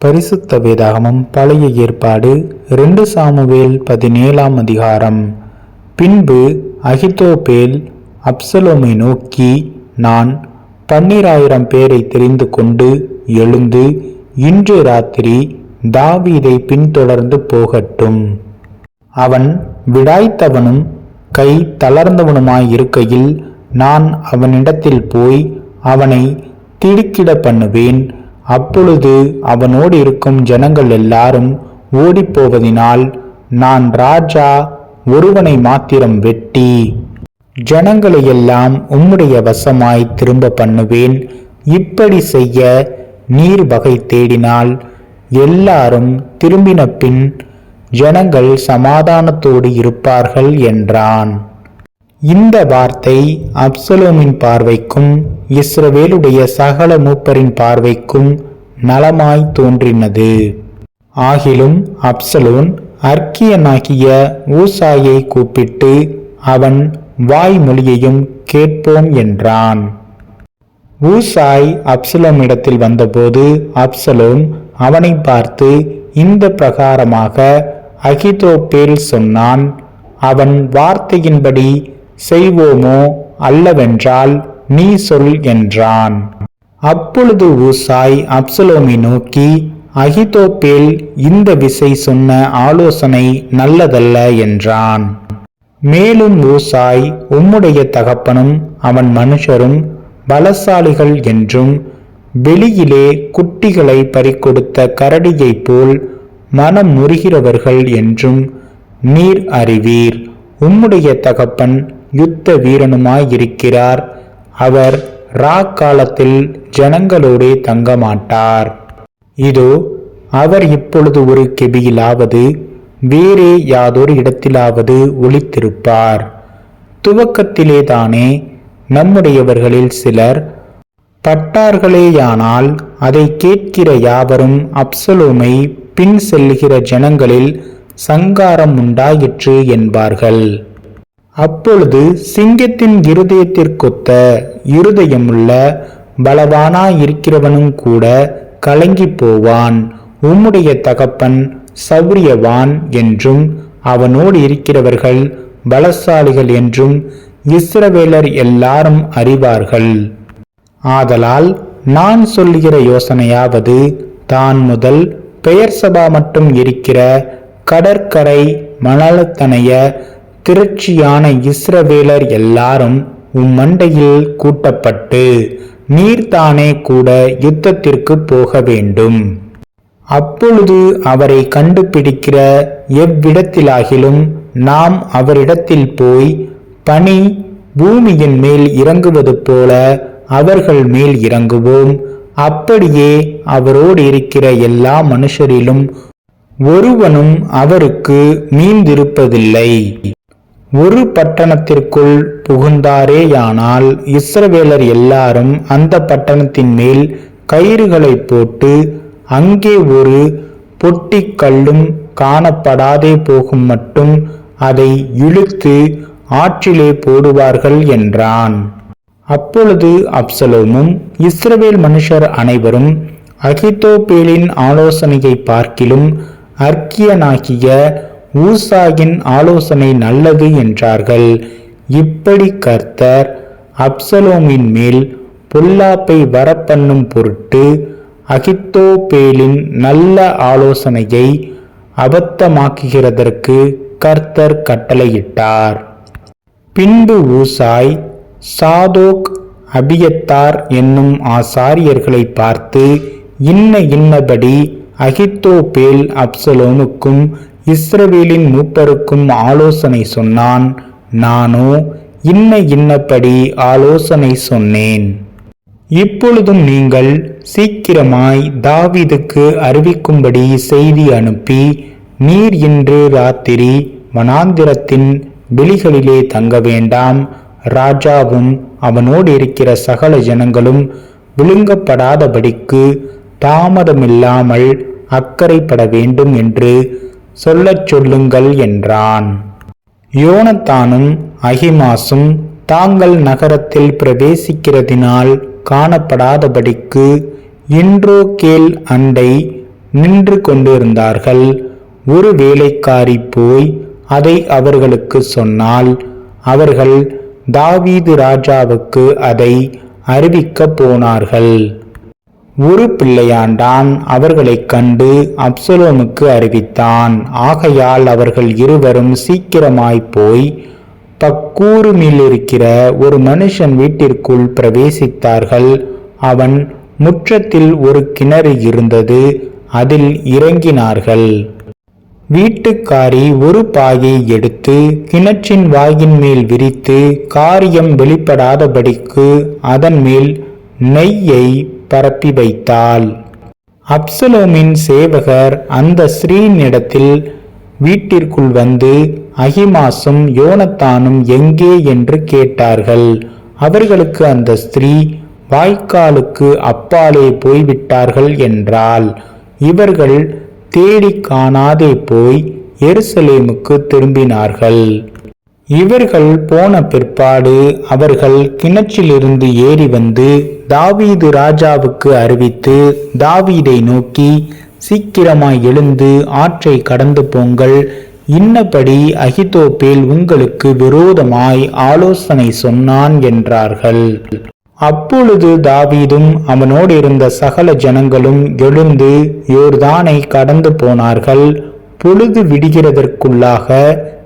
பரிசுத்த வேதாகமம் பழைய ஏற்பாடு ரெண்டு சாமுவேல் பதினேழாம் அதிகாரம். பின்பு அகிதோபேல் அப்சலோமை நோக்கி நான் பன்னிராயிரம் பேரை தெரிந்து கொண்டு எழுந்து இன்று ராத்திரி தாவீதை பின்தொடர்ந்து போகட்டும். அவன் விடாய்த்தவனும் கை தளர்ந்தவனுமாயிருக்கையில் நான் அவனிடத்தில் போய் அவனை திடுக்கிட பண்ணுவேன். அப்பொழுது அவனோடு இருக்கும் ஜனங்கள் எல்லாரும் ஓடிப்போவதினால் நான் ராஜா ஒருவனை மாத்திரம் வெட்டி ஜனங்களையெல்லாம் உம்முடைய வசமாய் திரும்ப பண்ணுவேன். இப்படி செய்ய நீர் வகை தேடினால் எல்லாரும் திரும்பின பின் ஜனங்கள் சமாதானத்தோடு இருப்பார்கள் என்றான். இந்த வார்த்தை அப்சலோமின் பார்வைக்கும் இஸ்ரவேலுடைய சகல மூப்பரின் பார்வைக்கும் நலமாய் தோன்றினது. ஆகிலும் அப்சலோன் அர்க்கியனாகிய ஊசாயை கூப்பிட்டு அவன் வாய்மொழியையும் கேட்போம் என்றான். ஊசாய் அப்சலோமிடத்தில் வந்தபோது அப்சலோம் அவனை பார்த்து இந்த பிரகாரமாக அகிதோப்பேல் சொன்னான் அவன் வார்த்தையின்படி செய்வோமோ அல்லவென்றால் நீ சொல் என்றான். அப்பொழுது ஊசாய் அப்சலோமை நோக்கி அகிதோப்பேல் இந்த விசை சொன்ன ஆலோசனை நல்லதல்ல என்றான். மேலும் ஊசாய் உம்முடைய தகப்பனும் அவன் மனுஷரும் பலசாலிகள் என்றும் வெளியிலே குட்டிகளை பறிகொடுத்த கரடியைப் போல் மனம் முறுகிறவர்கள் என்றும் நீர் அறிவீர். உம்முடைய தகப்பன் யுத்த வீரனுமாயிருக்கிறார் அவர் ரா காலத்தில் ஜனங்களோடே தங்க மாட்டார் இதோ அவர் இப்பொழுது ஒரு கெபியிலாவது வேறே யாதொரு இடத்திலாவது ஒளித்திருப்பார். துவக்கத்திலேதானே நம்முடையவர்களில் சிலர் பட்டார்களேயானால் அதை கேட்கிற யாவரும் அப்சலோமை பின் செல்லுகிற ஜனங்களில் சங்காரம் உண்டாயிற்று என்பார்கள். அப்பொழுது சிங்கத்தின் இருதயத்திற்கொத்த இருதயமுள்ள பலவானாயிருக்கிறவனும் கூட கலங்கி போவான் உம்முடைய தகப்பன் சௌரியவான் என்றும் அவனோடு இருக்கிறவர்கள் பலசாலிகள் என்றும் இஸ்ரவேலர் எல்லாரும் அறிவார்கள். ஆதலால் நான் சொல்லுகிற யோசனையாவது தான் முதல் பெயர் சபா மட்டும் இருக்கிற கடற்கரை மணலத்தனைய திருச்சியான இஸ்ரவேலர் எல்லாரும் உம்மண்டையில் கூட்டப்பட்டு நீர்தானே கூட யுத்தத்திற்கு போக வேண்டும். அப்பொழுது அவரை கண்டுபிடிக்கிற எவ்விடத்திலாகிலும் நாம் அவரிடத்தில் போய் பனி பூமியின் மேல் இறங்குவது போல அவர்கள் மேல் இறங்குவோம். அப்படியே அவரோடு இருக்கிற எல்லா மனுஷரிலும் ஒருவனும் அவருக்கு மீந்திருப்பதில்லை. ஒரு பட்டணத்திற்குள் புகுந்தாரேயானால் இஸ்ரவேலர் எல்லாரும் அந்த பட்டணத்தின் மேல் கயிறுகளை போட்டு அங்கே ஒரு பொட்டிக்கல்லும் காணப்படாதே போகும் மட்டும் அதை இழுத்து ஆற்றிலே போடுவார்கள் என்றான். அப்பொழுது அப்சலோமும் இஸ்ரவேல் மனுஷர் அனைவரும் அகிதோபேலின் ஆலோசனையை பார்க்கிலும் அர்க்கியனாகிய ஊசாயின் ஆலோசனை நல்லது என்றார்கள். இப்படி கர்த்தர் அப்சலோமின் மேல் பொல்லாப்பை வரப்பண்ணும் பொருட்டு அகித்தோபேலின் நல்ல ஆலோசனையை அபத்தமாக்குகிறதற்கு கர்த்தர் கட்டளையிட்டார். பின்பு ஊசாய் சாதோக் அபியத்தார் என்னும் ஆசாரியர்களை பார்த்து இன்ன இன்னபடி அகித்தோபேல் அப்சலோனுக்கும் இஸ்ரவேலின் மூப்பருக்கும் ஆலோசனை சொன்னான் நானோ இன்ன இன்னபடி ஆலோசனை சொன்னேன். இப்பொழுதும் நீங்கள் சீக்கிரமாய் தாவிதுக்கு அறிவிக்கும்படி செய்தி அனுப்பி நீர் இன்று ராத்திரி வனாந்திரத்தின் வெளிகளிலே தங்க வேண்டாம். ராஜாவும் அவனோடு இருக்கிற சகல ஜனங்களும் விழுங்கப்படாதபடிக்கு தாமதமில்லாமல் அக்கறைப்பட வேண்டும் என்று சொல்லச் சொல்லுங்கள் என்றான். யோனத்தானும் அகிமாசும் தாங்கள் நகரத்தில் பிரவேசிக்கிறதினால் காணப்படாதபடிக்கு இன்றோ கேல் அண்டை நின்று கொண்டிருந்தார்கள். ஒரு வேலைக்காரி போய் அதை அவர்களுக்கு சொன்னால் அவர்கள் தாவீது ராஜாவுக்கு அதை அறிவிக்கப் போனார்கள். ஒரு பிள்ளையாண்டான் அவர்களைக் கண்டு அப்சலோமுக்கு அறிவித்தான். ஆகையால் அவர்கள் இருவரும் சீக்கிரமாய் போய் பக்கூருமில் இருக்கிற ஒரு மனுஷன் வீட்டிற்குள் பிரவேசித்தார்கள். அவன் முற்றத்தில் ஒரு கிணறு இருந்தது அதில் இறங்கினார்கள். வீட்டுக்காரி ஒரு பாயை எடுத்து கிணற்றின் வாயின் மேல் விரித்து காரியம் வெளிப்படாதபடிக்கு அதன் மேல் நெய்யை பரப்பி வைத்தாள். அப்சலோமின் சேவகர் அந்த ஸ்ரீனிடத்தில் வீட்டிற்குள் வந்து அகிமாசும் யோனத்தானும் எங்கே என்று கேட்டார்கள். அவர்களுக்கு அந்த ஸ்திரீ வாய்க்காலுக்கு அப்பாலே போய்விட்டார்கள் என்றால் இவர்கள் தேடி காணாதே போய் எருசலேமுக்கு திரும்பினார்கள். இவர்கள் போன பிற்பாடு அவர்கள் கிணற்றிலிருந்து ஏறி வந்து தாவீது ராஜாவுக்கு அறிவித்து தாவீதை நோக்கி சீக்கிரமாய் எழுந்து ஆற்றை கடந்து போங்கள். இன்னபடி அகிதோப்பேல் உங்களுக்கு விரோதமாய் ஆலோசனை சொன்னான் என்றார்கள். அப்பொழுது தாவீதும் அவனோடு இருந்த சகல ஜனங்களும் எழுந்து யோர்தானை கடந்து போனார்கள். பொழுது விடுகிறதற்குள்ளாக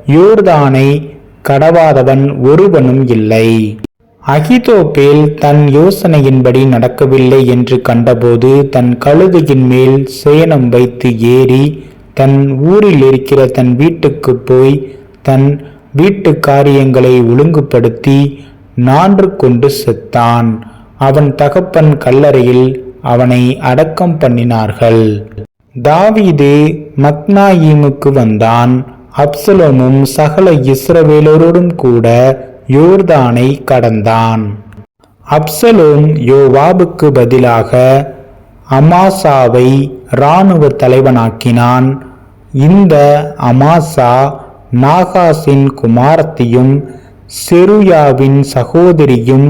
யோர்தானை கடவாதவன் ஒருவனும் இல்லை. அகிதோபேல் தன் யோசனையின்படி நடக்கவில்லை என்று கண்டபோது தன் கழுதையின் மேல் சேனம் வைத்து ஏறி தன் ஊரில் இருக்கிற தன் வீட்டுக்கு போய் தன் வீட்டு காரியங்களை ஒழுங்குபடுத்தி நான்று கொண்டு செத்தான். அவன் தகப்பன் கல்லறையில் அவனை அடக்கம் பண்ணினார்கள். தாவீது மக்னாயீமுக்கு வந்தான். அப்சலோமும் சகல இஸ்ரவேலரோடும் கூட யோர்தானை கடந்தான். அப்சலோம் யோவாபுக்கு பதிலாக அமாசாவை இராணுவ தலைவனாக்கினான். இந்த அமாசா நாகாசின் குமாரத்தையும் செருயாவின் சகோதரியும்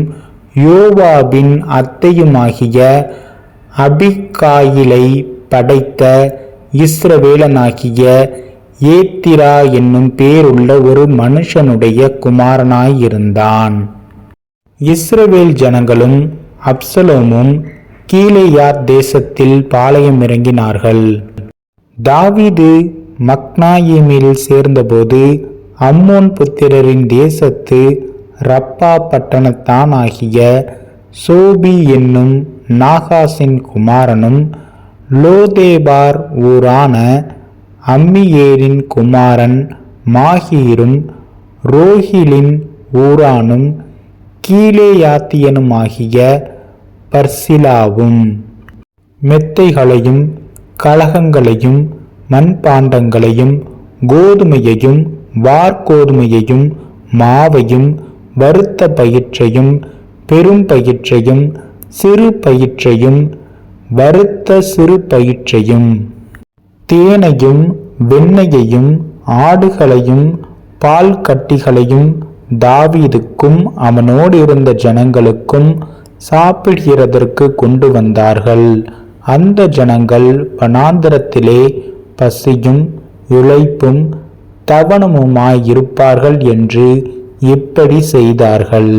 யோவாபின் அத்தையுமாகிய அபிக்காயிலை படைத்த இஸ்ரவேலனாகிய ஏத்திரா என்னும் பேருள்ள ஒரு மனுஷனுடைய குமாரனாயிருந்தான். இஸ்ரவேல் ஜனங்களும் அப்சலோமும் கீழேயார் தேசத்தில் பாளையம் இறங்கினார்கள் தாவிது மக்னாயிமில் சேர்ந்தபோது அம்மோன் புத்திரரின் தேசத்து ரப்பா பட்டணத்தான் ஆகிய சோபி என்னும் நாகாசின் குமாரனும் லோதேபார் ஊரான அம்மியேரின் குமாரன் மாஹீரும் ரோஹிலின் ஊரானும் கீழேயாத்தியனுமாகிய பர்சிலாவும். மெத்தைகளையும் கலகங்களையும் மண்பாண்டங்களையும் கோதுமையையும் வார்கோதுமையையும் மாவையும் வருத்த பயிற்றையும் பெரும் பயிற்றையும் சிறு பயிற்றையும் வருத்த சிறு பயிற்றையும். தேனையும் வெண்ணையையும் ஆடுகளையும் பால் கட்டிகளையும் தாவீதுக்கும் அவனோடு இருந்த ஜனங்களுக்கும் சாப்பிடுகிறதற்கு கொண்டு வந்தார்கள். அந்த ஜனங்கள் வனாந்திரத்திலே பசியும் இழைப்பும் தவணமுமாயிருப்பார்கள் என்று இப்படி செய்தார்கள்.